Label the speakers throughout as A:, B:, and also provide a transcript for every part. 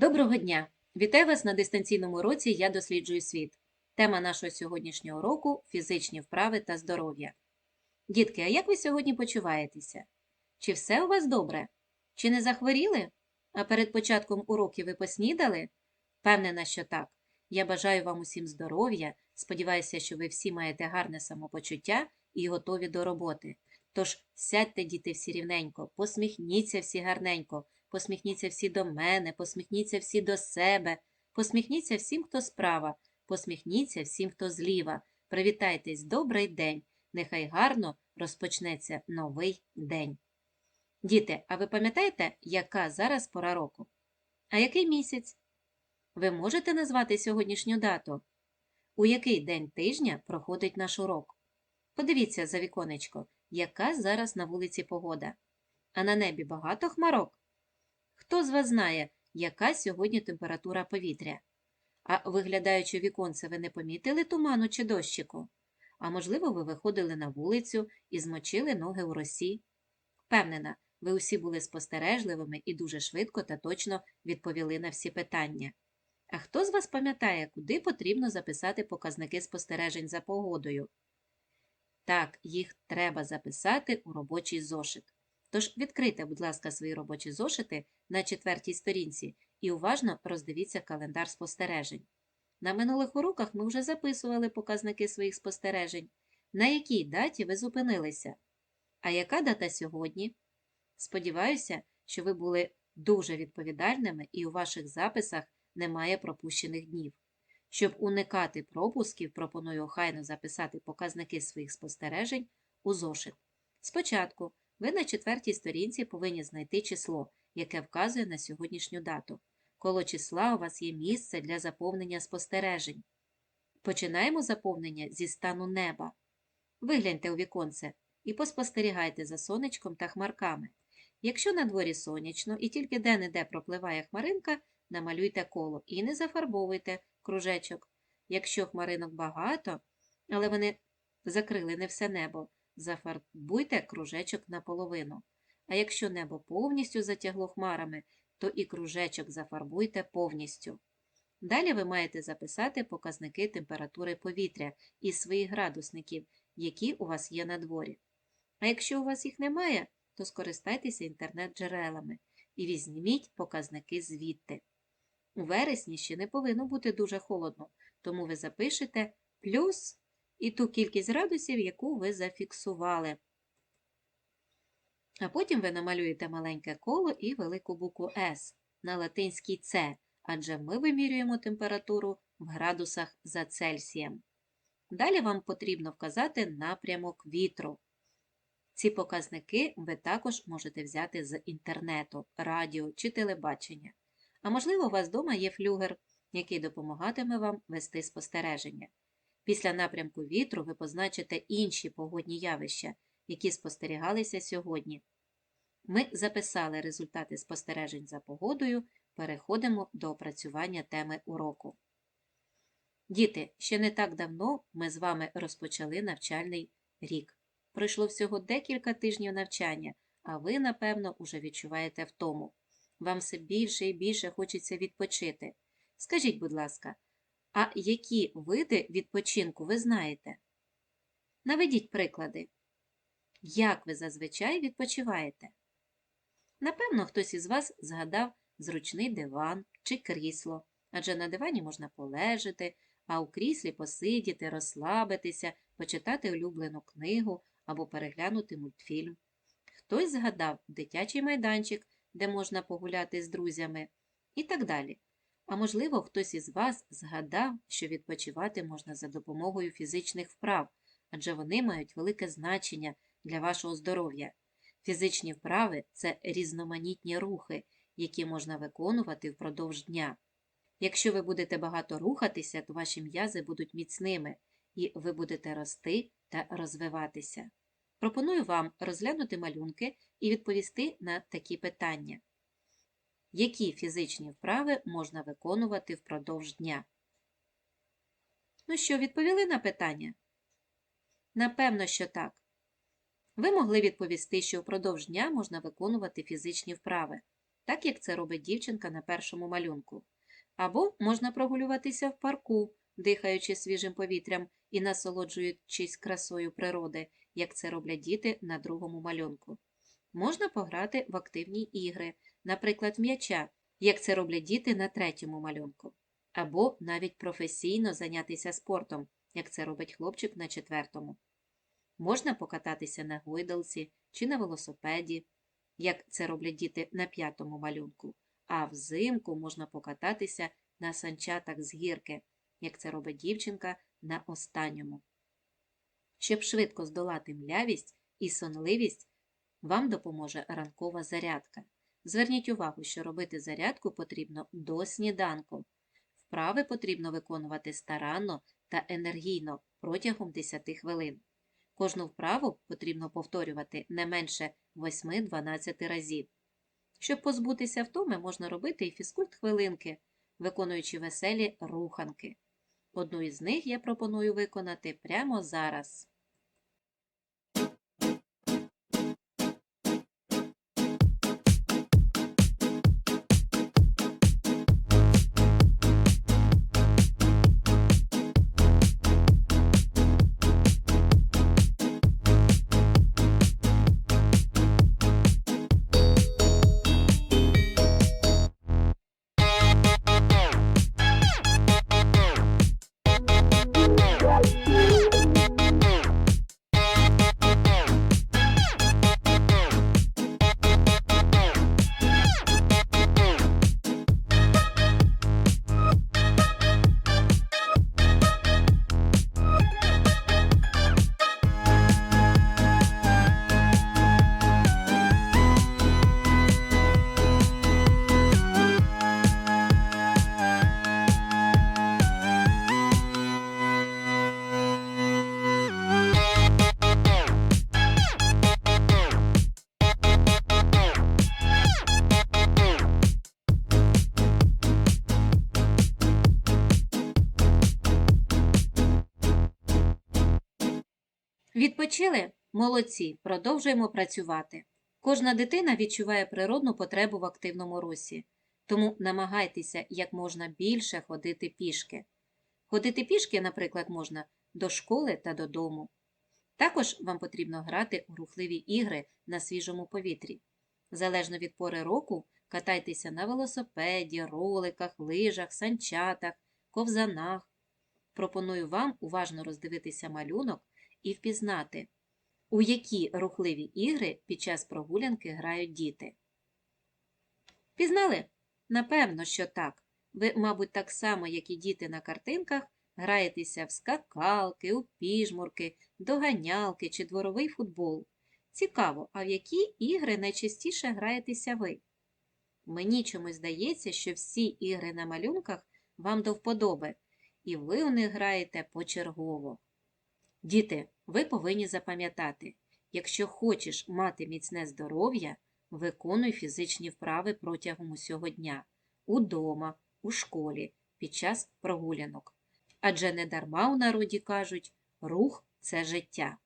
A: Доброго дня! Вітаю вас на дистанційному уроці Я досліджую світ. Тема нашого сьогоднішнього уроку фізичні вправи та здоров'я. Дітки, а як ви сьогодні почуваєтеся? Чи все у вас добре? Чи не захворіли? А перед початком уроків ви поснідали? Впевнена, що так. Я бажаю вам усім здоров'я. Сподіваюся, що ви всі маєте гарне самопочуття і готові до роботи. Тож сядьте, діти, всі рівненько, посміхніться всі гарненько, посміхніться всі до мене, посміхніться всі до себе, посміхніться всім, хто справа, посміхніться всім, хто зліва. Привітайтесь, добрий день! Нехай гарно розпочнеться новий день. Діти, а ви пам'ятаєте, яка зараз пора року? А який місяць? Ви можете назвати сьогоднішню дату? У який день тижня проходить наш урок? Подивіться за віконечко, яка зараз на вулиці погода. А на небі багато хмарок? Хто з вас знає, яка сьогодні температура повітря? А виглядаючи віконце, ви не помітили туману чи дощику? А можливо, ви виходили на вулицю і змочили ноги у росі? Впевнена, ви усі були спостережливими і дуже швидко та точно відповіли на всі питання. А хто з вас пам'ятає, куди потрібно записати показники спостережень за погодою? Так, їх треба записати у робочий зошит. Тож відкрийте, будь ласка, свої робочі зошити на четвертій сторінці і уважно роздивіться календар спостережень. На минулих уроках ми вже записували показники своїх спостережень. На якій даті ви зупинилися? А яка дата сьогодні? Сподіваюся, що ви були дуже відповідальними і у ваших записах немає пропущених днів. Щоб уникати пропусків, пропоную охайно записати показники своїх спостережень у зошит. Спочатку ви на четвертій сторінці повинні знайти число, яке вказує на сьогоднішню дату. Коло числа у вас є місце для заповнення спостережень. Починаємо заповнення зі стану неба. Вигляньте у віконце і поспостерігайте за сонечком та хмарками. Якщо на дворі сонячно і тільки де-не-де пропливає хмаринка, намалюйте коло і не зафарбовуйте кружечок. Якщо хмаринок багато, але вони закрили не все небо, зафарбуйте кружечок наполовину. А якщо небо повністю затягло хмарами, то і кружечок зафарбуйте повністю. Далі ви маєте записати показники температури повітря із своїх градусників, які у вас є на дворі. А якщо у вас їх немає, то скористайтеся інтернет-джерелами і візьміть показники звідти. У вересні ще не повинно бути дуже холодно, тому ви запишете плюс і ту кількість градусів, яку ви зафіксували. А потім ви намалюєте маленьке коло і велику букву С на латинській С, адже ми вимірюємо температуру в градусах за Цельсієм. Далі вам потрібно вказати напрямок вітру. Ці показники ви також можете взяти з інтернету, радіо чи телебачення. А можливо, у вас вдома є флюгер, який допомагатиме вам вести спостереження. Після напрямку вітру ви позначите інші погодні явища, які спостерігалися сьогодні. Ми записали результати спостережень за погодою, переходимо до опрацювання теми уроку. Діти, ще не так давно ми з вами розпочали навчальний рік. Пройшло всього декілька тижнів навчання, а ви, напевно, уже відчуваєте втому. Вам все більше і більше хочеться відпочити. Скажіть, будь ласка, а які види відпочинку ви знаєте? Наведіть приклади. Як ви зазвичай відпочиваєте? Напевно, хтось із вас згадав зручний диван чи крісло, адже на дивані можна полежати, а у кріслі посидіти, розслабитися, почитати улюблену книгу або переглянути мультфільм. Хтось згадав дитячий майданчик, де можна погуляти з друзями, і так далі. А можливо, хтось із вас згадав, що відпочивати можна за допомогою фізичних вправ, адже вони мають велике значення для вашого здоров'я. Фізичні вправи це різноманітні рухи, які можна виконувати впродовж дня. Якщо ви будете багато рухатися, то ваші м'язи будуть міцними, і ви будете рости та розвиватися. Пропоную вам розглянути малюнки і відповісти на такі питання. Які фізичні вправи можна виконувати впродовж дня? Ну що, відповіли на питання? Напевно, що так. Ви могли відповісти, що впродовж дня можна виконувати фізичні вправи. так як це робить дівчинка на першому малюнку. Або можна прогулюватися в парку, дихаючи свіжим повітрям і насолоджуючись красою природи, як це роблять діти на другому малюнку. Можна пограти в активні ігри, наприклад, м'яча, як це роблять діти на третьому малюнку, або навіть професійно зайнятися спортом, як це робить хлопчик на четвертому. Можна покататися на гойдалці чи на велосипеді, як це роблять діти на п'ятому малюнку, а взимку можна покататися на санчатах з гірки, як це робить дівчинка на останньому. Щоб швидко здолати млявість і сонливість, вам допоможе ранкова зарядка. Зверніть увагу, що робити зарядку потрібно до сніданку. Вправи потрібно виконувати старанно та енергійно протягом 10 хвилин. Кожну вправу потрібно повторювати не менше 8-12 разів. Щоб позбутися втоми, можна робити і фізкульт-хвилинки, виконуючи веселі руханки. Одну із них я пропоную виконати прямо зараз. Відпочили? Молодці, продовжуємо працювати. Кожна дитина відчуває природну потребу в активному русі, тому намагайтеся як можна більше ходити пішки. Ходити пішки, наприклад, можна до школи та додому. Також вам потрібно грати у рухливі ігри на свіжому повітрі. Залежно від пори року, катайтеся на велосипеді, роликах, лижах, санчатах, ковзанах. Пропоную вам уважно роздивитися малюнок і впізнати, у які рухливі ігри під час прогулянки грають діти. Пізнали? Напевно, що так. Ви, мабуть, так само, як і діти на картинках, граєтеся в скакалки, у піжмурки, доганялки чи дворовий футбол. Цікаво, а в які ігри найчастіше граєтеся ви? Мені чомусь здається, що всі ігри на малюнках вам до вподоби, і ви у них граєте почергово. Діти, ви повинні запам'ятати, якщо хочеш мати міцне здоров'я, виконуй фізичні вправи протягом усього дня, удома, у школі, під час прогулянок. Адже не дарма у народі кажуть рух це життя.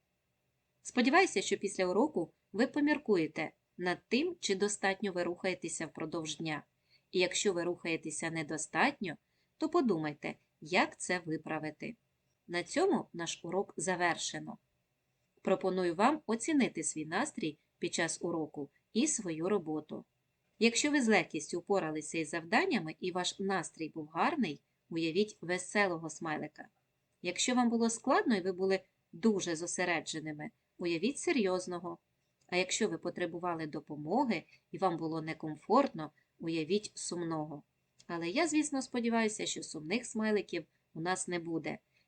A: Сподіваюся, що після уроку ви поміркуєте над тим, чи достатньо ви рухаєтеся впродовж дня. І якщо ви рухаєтеся недостатньо, то подумайте, як це виправити. На цьому наш урок завершено. Пропоную вам оцінити свій настрій під час уроку і свою роботу. Якщо ви з легкістю впоралися із завданнями і ваш настрій був гарний, уявіть веселого смайлика. Якщо вам було складно і ви були дуже зосередженими, уявіть серйозного. А якщо ви потребували допомоги і вам було некомфортно, уявіть сумного. Але я, звісно, сподіваюся, що сумних смайликів у нас не буде.